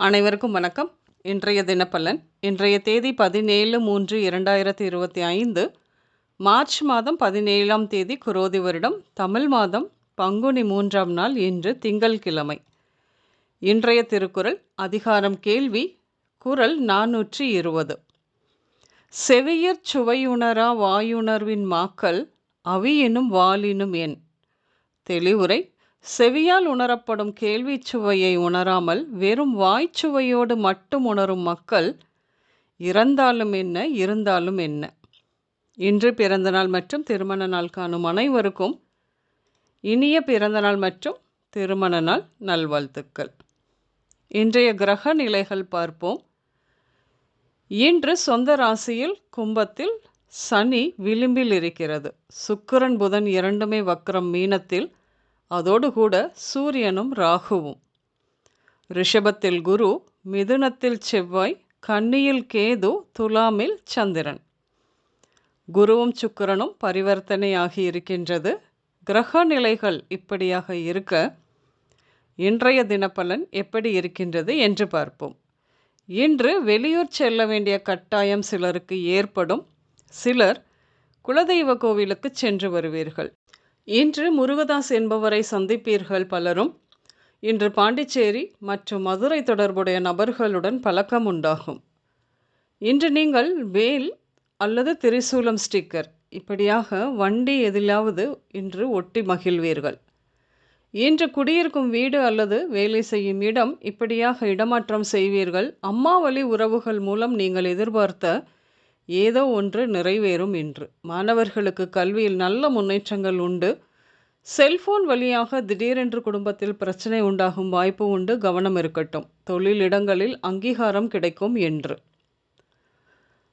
அனைவருக்கும் வணக்கம். இன்றைய தினப்பலன் இன்றைய தேதி பதினேழு மூன்று இரண்டாயிரத்தி இருபத்தி ஐந்து மார்ச் மாதம் பதினேழாம் தேதி குரோதி வருடம் தமிழ் மாதம் பங்குனி மூன்றாம் நாள் இன்று திங்கள்கிழமை இன்றைய திருக்குறள் அதிகாரம் கேள்வி குரல் நானூற்றி இருபது. செவியற் சுவையுணரா வாயுணர்வின் மாக்கள் அவியினும் வாலினும் என். தெளிவுரை செவியால் உணரப்படும் கேள்விச் சுவையை உணராமல் வெறும் வாய்ச்சுவையோடு மட்டும் உணரும் மக்கள் இறந்தாலும் என்ன இருந்தாலும் என்ன? இன்று பிறந்தநாள் மற்றும் திருமண நாள் காணும் அனைவருக்கும் இனிய பிறந்தநாள் மற்றும் திருமண நாள் நல்வாழ்த்துக்கள். இன்றைய கிரக நிலைகள் பார்ப்போம். இன்று சொந்த ராசியில் கும்பத்தில் சனி விளிம்பில் இருக்கிறது. சுக்கிரன் புதன் இரண்டுமே வக்ரம் மீனத்தில் அதோடு கூட சூரியனும் ராகுவும். ரிஷபத்தில் குரு மிதுனத்தில் செவ்வாய் கன்னியில் கேது துலாமில் சந்திரன். குருவும் சுக்கிரனும் பரிவர்த்தனையாகி இருக்கின்றது. கிரக நிலைகள் இப்படியாக இருக்க இன்றைய தினப்பலன் எப்படி இருக்கின்றது என்று பார்ப்போம். இன்று வெளியூர் செல்ல வேண்டிய கட்டாயம் சிலருக்கு ஏற்படும். சிலர் குலதெய்வ கோவிலுக்கு சென்று வருவீர்கள். இன்று முருகதாஸ் என்பவரை சந்திப்பீர்கள் பலரும். இன்று பாண்டிச்சேரி மற்றும் மதுரை தொடர்புடைய நபர்களுடன் பழக்கம் உண்டாகும். இன்று நீங்கள் வேல் அல்லது திரிசூலம் ஸ்டிக்கர் இப்படியாக வண்டி எதிலாவது இன்று ஒட்டி மகிழ்வீர்கள். இன்று குடியிருக்கும் வீடு அல்லது வேலை செய்யும் இடம் இப்படியாக இடமாற்றம் செய்வீர்கள். அம்மாவளி உறவுகள் மூலம் நீங்கள் எதிர்பார்த்த ஏதோ ஒன்று நிறைவேறும் என்று. மாணவர்களுக்கு கல்வியில் நல்ல முன்னேற்றங்கள் உண்டு. செல்போன் வழியாக திடீரென்று குடும்பத்தில் பிரச்சனை உண்டாகும் வாய்ப்பு உண்டு. கவனம் இருக்கட்டும். தொழிலிடங்களில் அங்கீகாரம் கிடைக்கும் என்று.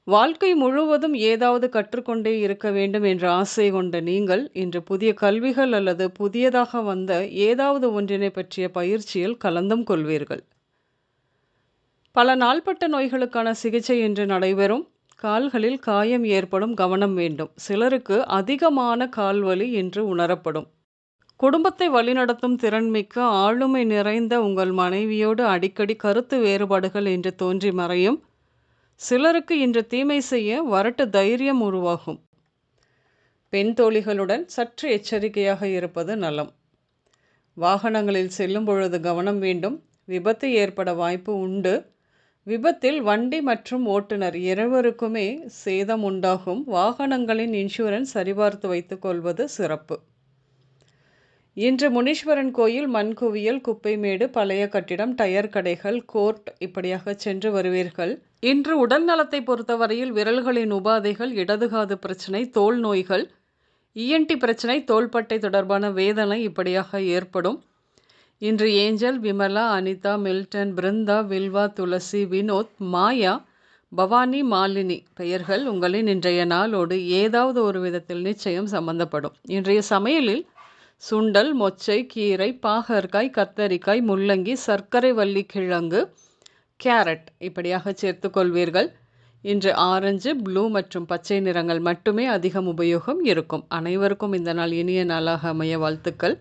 வாழ்க்கை முழுவதும் ஏதாவது கற்றுக்கொண்டே இருக்க வேண்டும் என்ற ஆசை கொண்ட நீங்கள் இன்று புதிய கல்விகள் அல்லது புதியதாக வந்த ஏதாவது ஒன்றினை பற்றிய பயிற்சியில் கலந்தும் கொள்வீர்கள். பல நாள்பட்ட நோய்களுக்கான சிகிச்சை இன்று நடைபெறும். கால்களில் காயம் ஏற்படும் கவனம் வேண்டும். சிலருக்கு அதிகமான கால்வலி என்று உணரப்படும். குடும்பத்தை வழிநடத்தும் திறன்மிக்க ஆளுமை நிறைந்த உங்கள் மனைவியோடு அடிக்கடி கருத்து வேறுபாடுகள் என்று தோன்றி மறையும். சிலருக்கு இன்று தீமை செய்ய வரட்டு தைரியம் உருவாகும். பெண் தோழிகளுடன் சற்று எச்சரிக்கையாக இருப்பது நலம். வாகனங்களில் செல்லும் பொழுது கவனம் வேண்டும். விபத்து ஏற்பட வாய்ப்பு உண்டு. விபத்தில் வண்டி மற்றும் ஓட்டுநர் இருவருக்குமே சேதம் உண்டாகும் வாகனங்களின் இன்சூரன்ஸ் சரிபார்த்து வைத்துக் கொள்வது சிறப்பு. இன்று முனீஸ்வரன் கோயில் மண்குவியல் குப்பைமேடு பழைய கட்டிடம் டயர் கடைகள் கோர்ட் இப்படியாக சென்று வருவீர்கள். இன்று உடல் நலத்தை பொறுத்தவரையில் விரல்களின் உபாதைகள் இடதுகாது பிரச்சனை தோல் நோய்கள் இஎன்டி பிரச்சனை தோள்பட்டை தொடர்பான வேதனை இப்படியாக ஏற்படும். இன்று ஏஞ்சல் விமலா அனிதா மில்டன் பிருந்தா வில்வா துளசி வினோத் மாயா பவானி மாலினி பெயர்கள் உங்களின் இன்றைய நாளோடு ஏதாவது ஒரு விதத்தில் நிச்சயம் சம்பந்தப்படும். இன்றைய சமையலில் சுண்டல் மொச்சை கீரை பாகற்காய் கத்தரிக்காய் முள்ளங்கி சர்க்கரை வள்ளி கிழங்கு கேரட் இப்படியாக சேர்த்து கொள்வீர்கள். இன்று ஆரஞ்சு ப்ளூ மற்றும் பச்சை நிறங்கள் மட்டுமே அதிகம் உபயோகம் இருக்கும். அனைவருக்கும் இந்த நாள் இனிய நாளாக அமைய வாழ்த்துக்கள்.